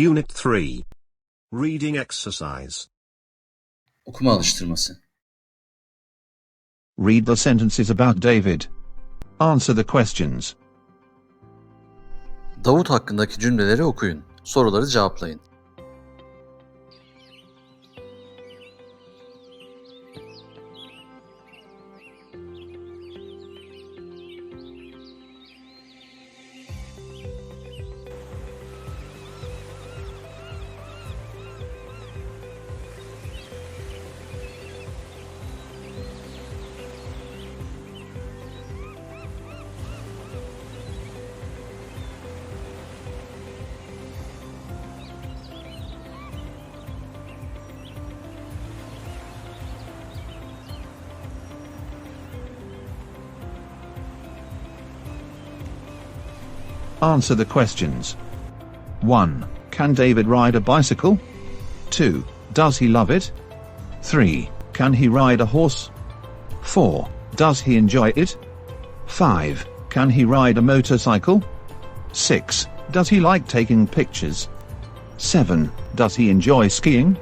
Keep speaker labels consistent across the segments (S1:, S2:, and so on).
S1: Unit 3. Reading exercise.
S2: Okuma alıştırması.
S3: Read the sentences about David. Answer the questions.
S2: Davut hakkındaki cümleleri okuyun. Soruları cevaplayın.
S3: Answer the questions. 1. Can David ride a bicycle? 2. Does he love it? 3. Can he ride a horse? 4. Does he enjoy it? 5. Can he ride a motorcycle? 6. Does he like taking pictures? 7. Does he enjoy skiing?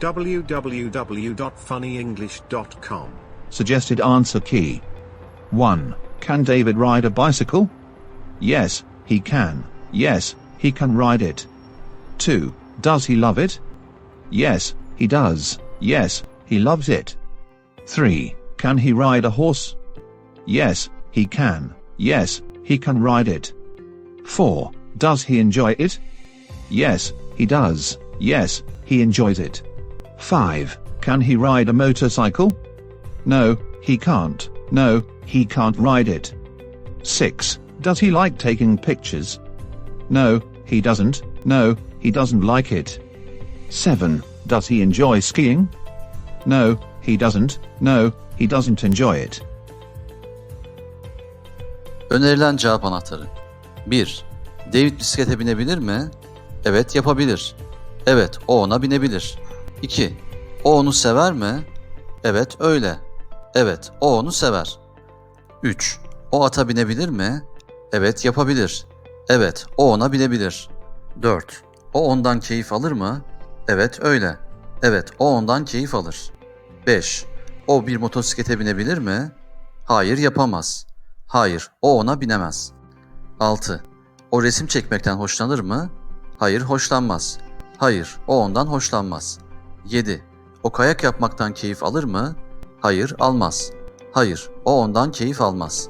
S1: www.funnyenglish.com.
S3: Suggested answer key. 1. Can David ride a bicycle? Yes, he can. Yes, he can ride it. 2. Does he love it? Yes, he does. Yes, he loves it. 3. Can he ride a horse? Yes, he can. Yes, he can ride it. 4. Does he enjoy it? Yes, he does. Yes, he enjoys it. 5. Can he ride a motorcycle? No, he can't. No, he can't ride it. 6. Does he like taking pictures? No, he doesn't. No, he doesn't like it. 7. Does he enjoy skiing? No, he doesn't. No, he doesn't enjoy it.
S2: Önerilen cevap anahtarı. 1. David bisiklete binebilir mi? Evet yapabilir. Evet o ona binebilir. 2. O onu sever mi? Evet öyle. Evet o onu sever. 3. O ata binebilir mi? Evet yapabilir. Evet o ona binebilir. 4. O ondan keyif alır mı? Evet öyle. Evet o ondan keyif alır. 5. O bir motosiklete binebilir mi? Hayır yapamaz. Hayır, o ona binemez. 6. O resim çekmekten hoşlanır mı? Hayır, hoşlanmaz. Hayır, o ondan hoşlanmaz. 7. O kayak yapmaktan keyif alır mı? Hayır, almaz. Hayır, o ondan keyif almaz.